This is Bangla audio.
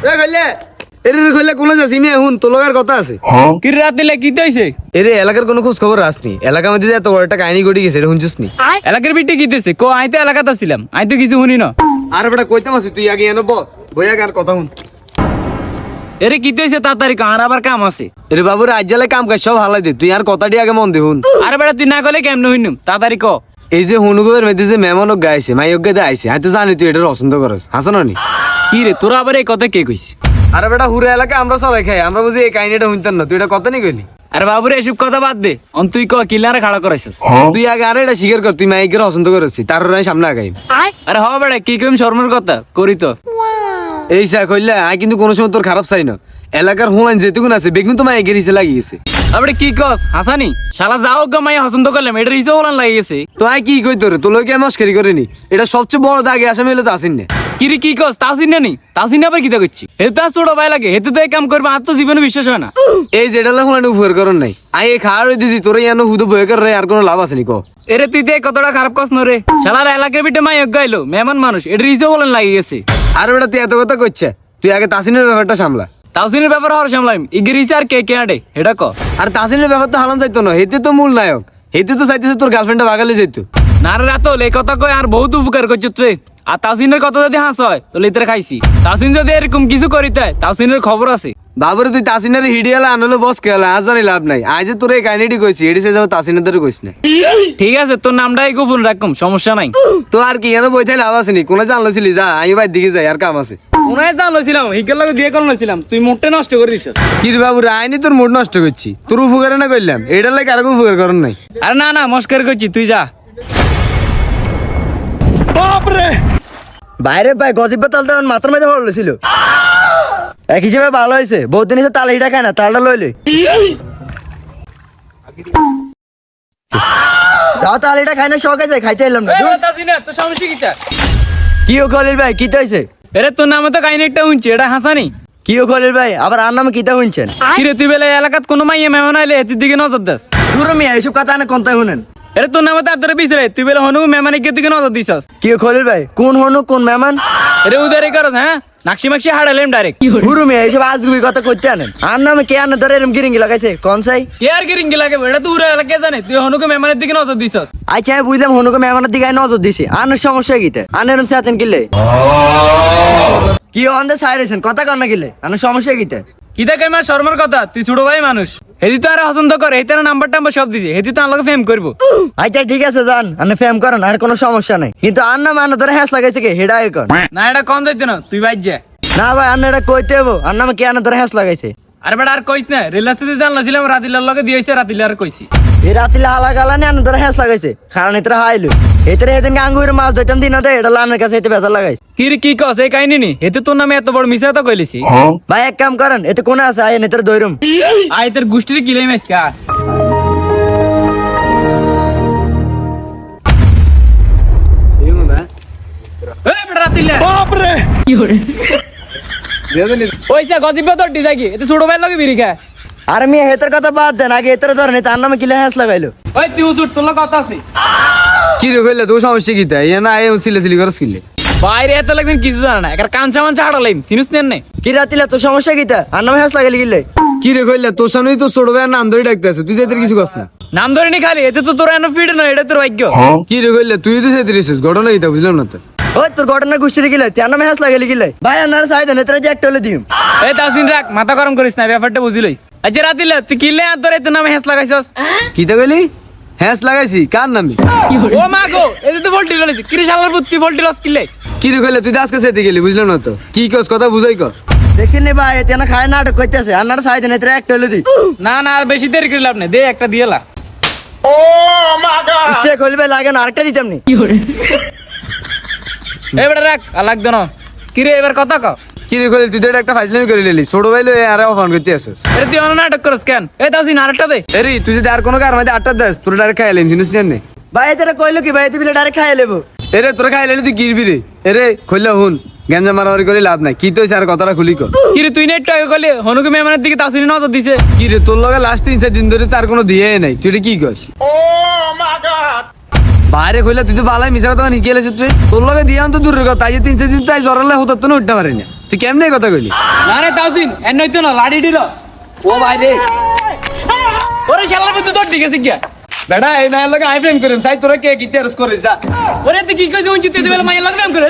এ কইলে এরে রে কইলে কোন যাসি মি এখন তোর লগার কথা আছে। কি রাত দিলে কি হইছে এরে এলাকার কোনো খোঁজ খবর আসনি এলাকার মধ্যে এত বড় একটা কাহিনী ঘটে গেছে এটা শুনছিস নি? এলাকার বিটে কি হইছে কো আই এলাকাতে ছিলাম আই কিছু শুনি না? আর বেটা কইতাম আছি তুই আগে এনো বল বইয়া আর কথা শুন। এরে কি হইছে তাড়াতাড়ি কার আবার কাম আছে। এরে বাবু রাজ্যালে কাম কাজ সব হালাই দে। তুই আর কথাটি আগে মন দে হুন আরে বেটা তুই না গলে কেমনে হইনুম তাড়াতাড়ি ক? এই যে হুনুগুবের মেয়েদের যে মেহমানক গাইছে মাইয়ক গাইতে আইছে আমি তো জানি তুই এটা পছন্দ করস হাসান নি? কি রে তোরা আবার এই কথা কে কইস আরে বেটা হুরে এলাকা আমরা সবাই খাই আমরা বুঝি এই কাহিনীটা শুনতাম না। তুই এটা কথা নি কইলি? আরে বাবুরে এসব কথা বাদ দে। অন তুই ক কিলারে খাড়া করাইছিস? তুই আগে আরে এটা স্বীকার কর তুই মাইকের পছন্দ করছিস তার আমি সামনে আগাই আরে হ বেটা কি কইম শর্মার কথা? করি তো। এই চা কইলে আই কিন্তু কোনো সময় তোর খারাপ চাই না। এলাকার হুলাইন যেটুকুন আছে বেগুন তো মাইকের হিসে লাগিয়েছে। আরে কি কস? হাসানি? শালা যাও গামাই পছন্দ করলাম এটা রিসে ওলান লাগি গেছে তো আই কি কই তোর? তোর লোকে মস্কারি করেনি। এটা সবচেয়ে বড় দাগে আসামি হলে তো আসেন না। কিরে কি কস? তাসিন না? নি তাসিন আবার কি করছি হেতু তার ছোট ভাই লাগে হেতু তো এই কাম করবে আর তো জীবনে বিশ্বাস হয় না। এই যেটা হুলাইন উপকার করেন নাই। আই এই খাওয়ার দিদি তোর ইয়ানো হুদো বয়ে কর রে আর কোনো লাভ আছে নি ক? এরে তুই তো কতটা খারাপ কস শালার এলাকার বিটে মাই গাইলো মেহমান মানুষ এটা লাগি গেছে। আর বেটা তুই এত কথা করছে তুই আগে তাসিনের ব্যাপারটা সামলা। তাসিনের ব্যাপার হওয়ার সামলাইম আর কে কে আডে এটা ক? আর তাসিনের ব্যাপার তো হালান যাইতো না হেতে তো মূল নায়ক হেতে তো চাইতেছে তোর গার্লফ্রেন্ডটা ভাগালে যাইতো। না রে রাতল এই কথা কয় আর বহুত উপকার করছ তুই আর তাসিনের কথা যদি হাস হয় তো লিতরে খাইছি। তাসিন যদি এরকম কিছু করিতে হয়, তাসিনের খবর আছে। বাবুরে তুই তাসিনের হিডিয়ালা আনলে বস কেলা আজ জানি লাভ নাই। আজ যে তোর এই কাহিনীটি কইছি এটি সে যাব তাসিনের দ্বারা কইস না ঠিক আছে তোর নামটাই গোপন রাখুম সমস্যা নাই। তো আর কি এনে বইতে লাভ আছে নি? কোনো জানলছিলি যা আমি ভাই দিকে যাই আর কাম আছে। উনায় জান লইছিলাম? হিকের লগে দিয়ে কোন লইছিলাম। তুই মোটে নষ্ট করে দিছিস। কি রে বাবু আইনি তোর মুড নষ্ট করছি। তোর উপকারে না করলাম এটার লাগে আর উপকার করেন নাই। আরে না না মস্কার করছি তুই যা। বাইরে ভাই গজিব তাল তো মাথার মধ্যে হল ছিল। এক হিসেবে ভালো হয়েছে। বহুত দিন হিসেবে তাল হিটা খায় না তালটা লইলে যাও তাল হিটা খাই না শখ আছে খাইতে এলাম না। ধুর। তাসিনা তো সমস্যা কিটা কি ও খলিল ভাই কিতে হয়েছে এরে তোর নামে তো কাহিনী একটা এটা হাসানি। কি ও খলিল ভাই আবার আর নামে কিতা শুনছেন? কিরে তুই বেলা এলাকাত কোনো মাইয়া মেহমান আইলে এতির দিকে নজর দাস। দূর মিয়া এইসব কথা না কোনটা শুনেন? এরে তোর নামে তার ধরে পিছরে তুই বেলা হনু মেহমানের দিকে নজর দিছস। কি খলিল ভাই? কোন হনু কোন মেহমান? এরে উদারি করস হ্যাঁ? নাকশি মাকশি হাড়ালেম ডাইরেক্ট গুরু মিয়া এইসব আজগুবি কথা করতে আনেন। আর নামে কে আনে ধরে এরম গিরিঙ্গি লাগাইছে? কোন সাই কে আর গিরিঙ্গি লাগে এটা তুই এলাকা জানে? তুই হনুকে মেহমানের দিকে নজর দিছস। আচ্ছা আমি বুঝলাম হনুকে মেহমানের দিকে নজর দিছি। আনের সমস্যা কিতে আনের এরম সাথেন কিলে কি অন্ধে সাই রয়েছেন? কথা কর না কিলে আনের সমস্যা কিতে কি দেখে মা শর্মার কথা তুই ছোট ভাই মানুষ। হেদি তো আর পছন্দ করে এই তার নাম্বার টাম্বার সব দিছে হেদি তো আমাকে ফেম করব। আচ্ছা ঠিক আছে জান আমি ফেম করেন আর কোনো সমস্যা নাই। কিন্তু আর না মানে তোরা হ্যাঁ লাগাইছে কে? হেডা এখন। না এটা কম যাইতে না তুই বাইর যা। না ভাই আর এটা কইতে হব আর নামে কে আনা তোরা হ্যাঁ লাগাইছে আরে বেটা আর কইস না রেলাস্তিতে জানলাছিলাম রাতিলার লগে দিয়েছে রাতিলার কইছি। এই রাতিলে হালা গালা নিয়ে আনে ধরে হ্যাঁ লাগাইছে। কারণ এতরা হাইলু। এতরে এদিন আঙ্গুর মাছ ধরতাম দিন দে এটা লানের কাছে এতে বেজার লাগাইছে। কি রে কি কস এই কাহিনী নি হেতু তোর নামে এত বড় মিশা তো কইলিছি। ভাই এক কাম করেন এতে কোনে আছে? আয় নেতরে দইরুম আই তোর গুষ্টির কিলে মেস কা এই বেটা রাতিলে ওইসা গদিবে তোর ডিজাইকি এতে ছোট ভাই লগে বিড়ি খা আর আমি হেতের কথা বাদ দেন আগে এতরে ধরেন তার নামে কিলে হ্যাঁ লাগাইলো? ওই তুই উজুর তোর লগে কথা আছে। কি রে কইলে তোর সমস্যা কি তাই? না আয় সিলে সিলি করস কিলে বাইরে এত লাগছেন কিছু জানা না। একার কাঞ্চা মাঞ্চা হাড়ালাইম সিনুস নেন নাই কি রাতিলে তোর সমস্যা কিতা আর নামে হ্যাঁ লাগাইলি কিলে কি রে কইলে তোর সামনেই তো ছোট ভাইয়ের নাম ধরে ডাকতে আছে তুই তো এদের কিছু করছ না। নাম ধরে নি খালি এতে তো তোর এনে ফিড না এটা তোর ভাগ্য। কি রে কইলে তুই তো সেদিন এসেছিস ঘটনা এটা বুঝলাম না তো? ওই তোর ঘটনা গুষ্টি গিলে তার নামে হ্যাঁ লাগাইলি কিলে ভাই আপনার সাই দেন এতরে যে একটা হলে দিম। এই তাসিন রাখ মাথা গরম করিস না ব্যাপারটা বুঝিলই। আচ্ছা রাতিলে তুই কিলে আর ধরে তোর নামে হেস লাগাইছস? কি তো কইলি? হ্যাঁস লাগাইছি কার নামে? ও মা গো এতে তো ভোল্টি লইছি কিরিশালার বুত্তি ভোল্টি লস কিলে? কি রে কইলে তুই আজকে সেতে গেলি বুঝলাম না তো? কি কস কথা বুঝাই কর। দেখছেন নি ভাই এতে না খায় নাটক করতেছে আপনার সাই দেন এতরে একটা হলে দি। না না আর বেশি দেরি করে লাভ নেই দে একটা দিয়েলা সে খুলবে লাগে না আরেকটা দিতাম নি। এই বেটা রাখ আর লাগতো না। কিরে এবার কথা ক। কি রে কইলে? তুই তো এটা একটা ফাইজলামি করে লিলি ছোট ভাই লই আরে অফান করতে আসছিস এরে তুই অন্য নাটক করস কেন? এই তাসিন আরেকটা দে। এরি তুই যদি আর কোনো কার মধ্যে আটটা দেস তোর ডাইরেক্ট খাইলেন জিনিস নেন ভাই কইলো কি ভাই এতে বিলে ডাইরেক্ট খাইয়ে লেবো। এরে তোরা খাইলেন তুই কিরবি রে এরে খুললে হুন গেঞ্জা মারামারি করে লাভ নাই। কি তো আর কথাটা খুলি কর। কিরে তুই নেট টাকা করলে হনুকে মেহমানের দিকে তাসিনি নজর দিছে। কি রে তোর লগে লাস্ট তিন চার দিন ধরে তার কোনো দিয়ে নাই। তুই এটা কি কস? বাইরে কইলে তুই তো বালাই মিশা কথা নিকে এলেছিস রে। তোর লগে দিয়ে তো দূরের কথা যে তিন চার দিন তাই জ্বরালে হতো তো না উঠতে পারে না। তুই কেমনে কথা কইলি? না রে তাউসিন এর নইতো না লাড়ি দিল। ও ভাই রে। ওরে শালার মতো তোর দিকে শিখিয়া বেটা এই মায়ের লগে আই ফ্রেম করিম সাই তোরা কে গিতে রস করে যা। ওরে তুই কি কইছিস উঞ্চিতে দেবে মাইয়া লাগবে আমি করে